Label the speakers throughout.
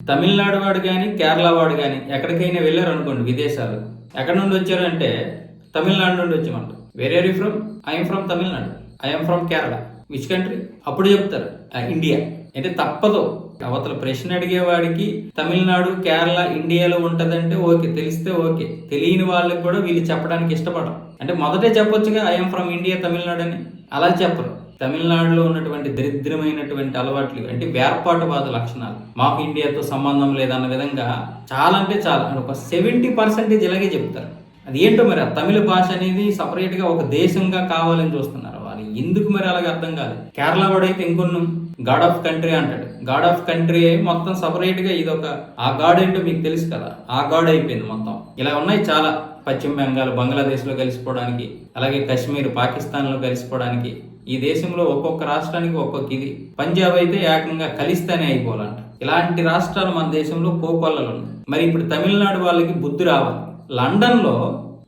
Speaker 1: తమిళనాడు వాడు కానీ కేరళ వాడు కానీ ఎక్కడికైనా వెళ్ళారు అనుకోండి విదేశాలు. ఎక్కడ నుండి వచ్చారు అంటే తమిళనాడు నుండి వచ్చామంట. Where are you from I'm from Tamil Nadu. I'm from Kerala. Which country అప్పుడు చెప్తారు "ఆ, ఇండియా అంటే తప్పదు. అవతల ప్రశ్న అడిగేవాడికి తమిళనాడు కేరళ ఇండియాలో ఉంటదంటే ఓకే తెలిస్తే ఓకే. తెలియని వాళ్ళకి కూడా వీళ్ళు చెప్పడానికి ఇష్టపడరు. అంటే మొదటే చెప్పొచ్చుగా ఐఎమ్ ఫ్రమ్ ఇండియా తమిళనాడు అని. అలా చెప్పరు. తమిళనాడులో ఉన్నటువంటి దరిద్రమైనటువంటి అలవాట్లు అంటే వేర్పాటువాద లక్షణాలు. మాకు ఇండియాతో సంబంధం లేదన్న విధంగా చాలా అంటే చాలా. ఒక సెవెంటీ పర్సెంటేజ్ ఇలాగే చెప్తారు. అది ఏంటో మరి తమిళ భాష అనేది సపరేట్గా ఒక దేశంగా కావాలని చూస్తున్నారు. వాళ్ళు ఎందుకు మరి అలాగే అర్థం కాదు కేరళ వాడైతే ఇంకొన్నాం గాడ్ ఆఫ్ కంట్రీ అంటాడు. గాడ్ ఆఫ్ కంట్రీ మొత్తం సపరేట్గా ఇది ఒక ఆ గాడ్ ఏంటో మీకు తెలుసు కదా. ఆ గాడ్ అయిపోయింది మొత్తం. ఇలా ఉన్నాయి చాలా. పశ్చిమ బెంగాల్ బంగ్లాదేశ్లో కలిసిపోవడానికి అలాగే కశ్మీర్ పాకిస్తాన్లో కలిసిపోవడానికి ఈ దేశంలో ఒక్కొక్క రాష్ట్రానికి ఒక్కొక్క ఇది. పంజాబ్ అయితే ఏకంగా కలిస్తేనే అయిపోవాలంట. ఇలాంటి రాష్ట్రాలు మన దేశంలో కోకొల్లలు ఉన్నాయి. మరి ఇప్పుడు తమిళనాడు వాళ్ళకి బుద్ధి రావాలి. లండన్లో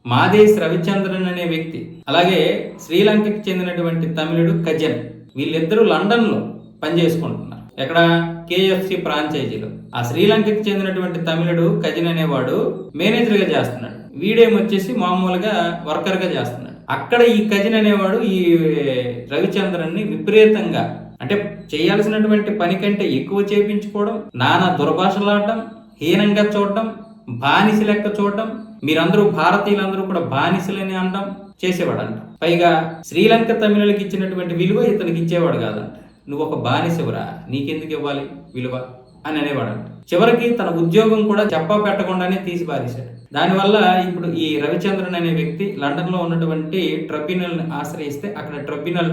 Speaker 1: మాదేశ్ రవిచంద్రన్ అనే వ్యక్తి అలాగే శ్రీలంకకి చెందినటువంటి తమిళుడు కజన్ వీళ్ళిద్దరూ లండన్లో పనిచేసుకుంటున్నారు. ఎక్కడ? కేఎఫ్సి ఫ్రాంచైజీలో. ఆ శ్రీలంకకి చెందినటువంటి తమిళుడు కజిన్ అనేవాడు మేనేజర్గా చేస్తున్నాడు. వీడేమొచ్చేసి మామూలుగా వర్కర్గా చేస్తున్నాడు. అక్కడ ఈ కజిన్ అనేవాడు ఈ రవిచంద్రన్ని విపరీతంగా అంటే చేయాల్సినటువంటి పని కంటే ఎక్కువ చేపించుకోవడం నానా దుర్భాషలాడటం హీనంగా చూడటం బానిస లెక్క చూడటం మీరందరూ భారతీయులందరూ కూడా బానిసలని అనడం చేసేవాడంట. పైగా శ్రీలంక తమిళులకి ఇచ్చినటువంటి విలువ ఇతనికి ఇచ్చేవాడు కాదంట. నువ్వు ఒక బానిసవురా నీకెందుకు ఇవ్వాలి విలువ? అని అనేవాడంట. చివరికి తన ఉద్యోగం కూడా చెప్పా పెట్టకుండానే తీసి పారేశాడు. దానివల్ల ఇప్పుడు ఈ రవిచంద్రన్ అనే వ్యక్తి లండన్లో ఉన్నటువంటి ట్రిబ్యునల్ ఆశ్రయిస్తే అక్కడ ట్రిబ్యునల్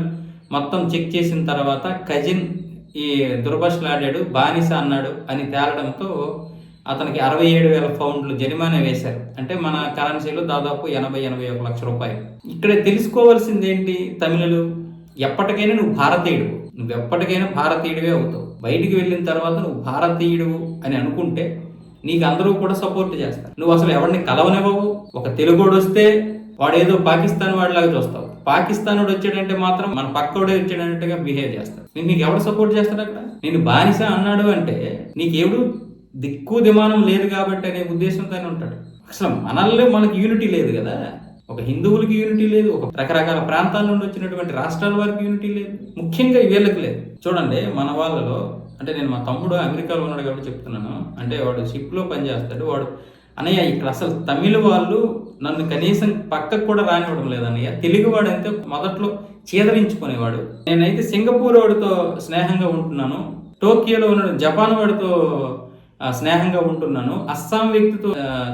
Speaker 1: మొత్తం చెక్ చేసిన తర్వాత కజిన్ ఈ దుర్భషలాడాడు బానిస అన్నాడు అని తేలడంతో అతనికి అరవై ఏడు వేల పౌండ్లు జరిమానా వేశారు. అంటే మన కరెన్సీలో దాదాపు ఎనభై ఎనభై ఒక లక్ష రూపాయలు. ఇక్కడ తెలుసుకోవాల్సింది ఏంటి తమిళులు? ఎప్పటికైనా నువ్వు భారతీయుడు నువ్వు ఎప్పటికైనా భారతీయుడివే అవుతావు. బయటికి వెళ్ళిన తర్వాత నువ్వు భారతీయుడు అని అనుకుంటే నీకు అందరూ కూడా సపోర్ట్ చేస్తారు. నువ్వు అసలు ఎవరిని కలవనివ్వవు. ఒక తెలుగుడు వస్తే వాడేదో పాకిస్తాన్ వాడిలాగా చూస్తావు. పాకిస్తాన్ వాడు వచ్చాడంటే మాత్రం మన పక్కోడే వచ్చాడంటగా బిహేవ్ చేస్తాడు నీకు నీకు ఎవడు సపోర్ట్ చేస్తాడు అక్కడ? నేను బానిస అన్నాడు అంటే నీకెవడు దిక్కు దిమానం లేదు కాబట్టి అనే ఉద్దేశంతోనే ఉంటాడు. అసలు మనల్లో మనకి యూనిటీ లేదు కదా. ఒక హిందువులకి యూనిటీ లేదు ఒక రకరకాల ప్రాంతాల నుండి వచ్చినటువంటి రాష్ట్రాల వారికి యూనిటీ లేదు. ముఖ్యంగా వీళ్ళకి లేదు. చూడండి మన వాళ్ళలో అంటే నేను మా తమ్ముడు అమెరికాలో ఉన్నాడు కాబట్టి చెప్తున్నాను. అంటే వాడు షిప్లో పనిచేస్తాడు వాడు అన్నయ్య ఇక్కడ అసలు తమిళ వాళ్ళు నన్ను కనీసం పక్కకు కూడా రానివ్వడం లేదన్నయ్య తెలుగువాడు అయితే మొదట్లో చీదరించుకునేవాడు. నేనైతే సింగపూర్ వాడితో స్నేహంగా ఉంటున్నాను. టోకియోలో ఉన్న జపాన్ వాడితో స్నేహంగా ఉంటున్నాను. అస్సాం వ్యక్తితో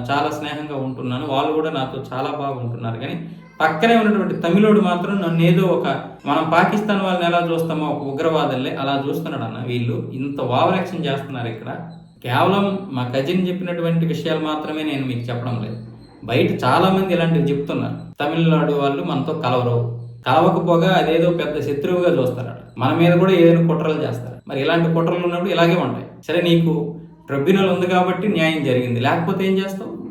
Speaker 1: చాలా స్నేహంగా ఉంటున్నాను. వాళ్ళు కూడా నాతో చాలా బాగా ఉంటున్నారు. కానీ పక్కనే ఉన్నటువంటి తమిళోడు మాత్రం నన్ను ఏదో ఒక మనం పాకిస్తాన్ వాళ్ళని ఎలా చూస్తామో ఒక ఉగ్రవాదులే అలా చూస్తున్నాడు అన్న వీళ్ళు. ఇంత ఓవర్ యాక్షన్ చేస్తున్నారు ఇక్కడ. కేవలం మా కజిన్ చెప్పినటువంటి విషయాలు మాత్రమే నేను మీకు చెప్పడం లేదు. బయట చాలామంది ఇలాంటివి చెప్తున్నారు. తమిళనాడు వాళ్ళు మనతో కలవరు. కలవకపోగా అదేదో పెద్ద శత్రువుగా చూస్తారు మన మీద కూడా ఏదైనా కుట్రలు చేస్తారు. మరి ఇలాంటి కుట్రలు ఉన్నప్పుడు ఇలాగే ఉంటాయి. సరే నీకు ట్రిబ్యునల్ ఉంది కాబట్టి న్యాయం జరిగింది. లేకపోతే ఏం చేస్తావు?